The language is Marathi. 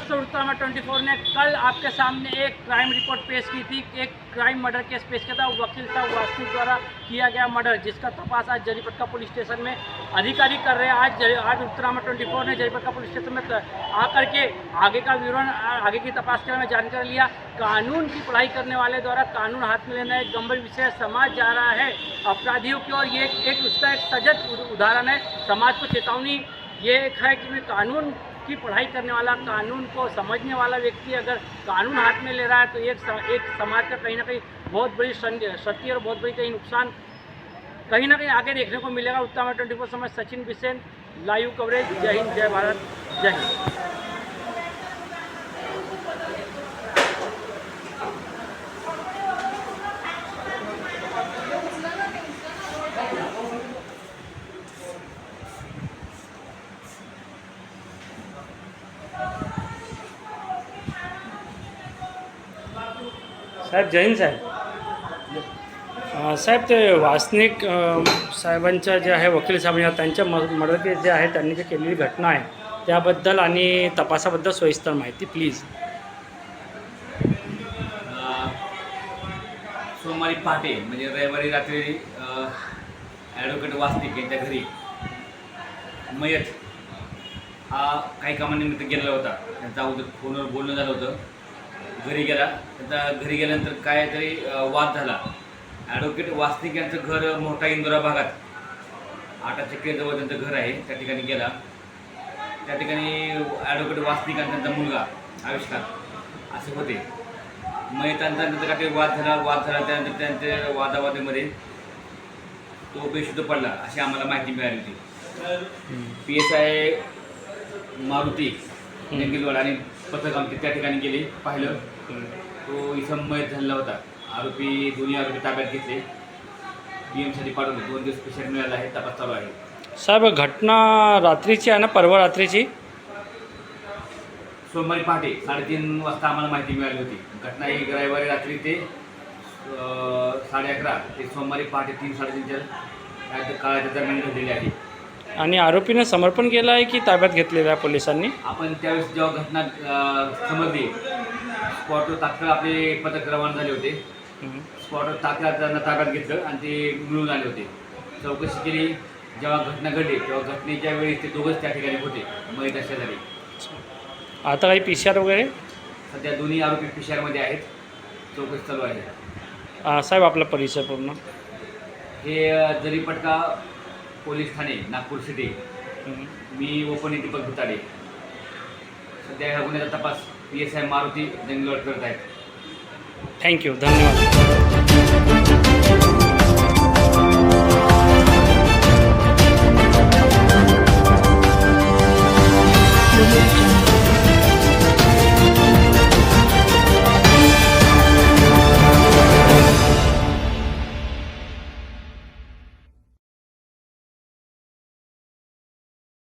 दोस्तों उत्तरामा ट्वेंटी फोर ने कल आपके सामने एक क्राइम रिपोर्ट पेश की थी। एक क्राइम मर्डर केस पेश किया था। वकील साहब वास्तु द्वारा किया गया मर्डर जिसका तपास आज जरीपटका पुलिस स्टेशन में अधिकारी कर रहे हैं। आज आज उत्तरामा ट्वेंटी फोर ने जरीपटका पुलिस स्टेशन में आकर के आगे का विवरण आगे की तपास के बारे में जानकारी लिया। कानून की पढ़ाई करने वाले द्वारा कानून हाथ में लेना एक गंभीर विषय समाज जा रहा है। अपराधियों की ओर ये एक उसका एक सजग उदाहरण है। समाज को चेतावनी ये एक है कि कानून की पढ़ाई करने वाला, कानून को समझने वाला व्यक्ति अगर कानून हाथ में ले रहा है तो एक एक समाज का कहीं ना कहीं बहुत बड़ी क्षति और बहुत बड़ी कहीं नुकसान कहीं ना कहीं आगे देखने को मिलेगा। उत्तम ट्वेंटी फोर समय सचिन बिसेन, लाइव कवरेज, जय हिंद, जय भारत, जय हिंद। साहेब जैन साहेब. साहेब ते वासनिक साहेबांच्या जे आहे वकील साहेब त्यांच्या म मदतीत जे आहे त्यांनी जे केलेली घटना आहे त्याबद्दल आणि तपासाबद्दल सविस्तर माहिती प्लीज. सोमवारी पहाटे म्हणजे रविवारी रात्री ॲडव्होकेट वासनिक यांच्या घरी मयत हा काही कामानिमित्त गेलेला होता. त्यांचा अगोदर फोनवर बोलणं झालं होतं. घरी गेला त्यांचा घरी गेल्यानंतर काय तरी वाद झाला. ॲडव्होकेट वासनिक यांचं घर मोठा इंदोरा भागात. आटा चक्रीजवळ त्यांचं घर आहे त्या ठिकाणी गेला. त्या ठिकाणी ॲडव्होकेट वासनिक आणि त्यांचा मुलगा आविष्कार. असे होते. मयतांचा नंतर काही वाद झाला वाद झाला त्यानंतर त्यांच्या वादावादीमध्ये तो बेशुद्ध पडला अशी आम्हाला माहिती मिळाली होती. P S I Maruti Jangalwad आणि पथक आमचे त्या ठिकाणी गेले पाहिलं. तो इसम मयत झालेला होता. आरोपी दोन्ही आरोपी ताब्यात घेतले. बी एमसाठी पाठवले. दोन दिवस पेशंट मिळाला आहे तपास चालू आहे. साहेब घटना रात्रीची आहे ना परवा रात्रीची? सोमवारी पहाटे साडेतीन वाजता आम्हाला माहिती मिळाली होती. घटना ही रविवारी रात्री ते अं, साडे अकरा. ते सोमवारी पहाटे तीन साडेतीनच्या काळाच्या दरम्यान घडलेली आहे. आणि आरोपीने समर्पण केलं आहे की ताब्यात घेतलेलं आहे पोलिसांनी? आपण त्यावेळेस जेव्हा घटना अं, समजली स्पॉटवर तात्काळ आपले पथक रवाना झाले होते. स्पॉटवर तात्काळ त्यांना ताब्यात घेतलं आणि ते मिळून आले होते. चौकशी केली जेव्हा घटना घडली तेव्हा घटनेच्या वेळेस ते दोघंच त्या ठिकाणी होते महिला शेजारी आता काही पी सी आर वगैरे? सध्या दोन्ही आरोपी पिशारमध्ये आहेत. चौकशी चालू आहे. अं, साहेब आपला परिचय पूर्ण. हे अ, जरीपटका पोलीस ठाणे नागपूर सिटी मी ओपन दीपक भुताडे सध्या ह्या गुन्ह्याचा तपास P S I Maruti Jangalwar करत आहेत. थँक्यू धन्यवाद.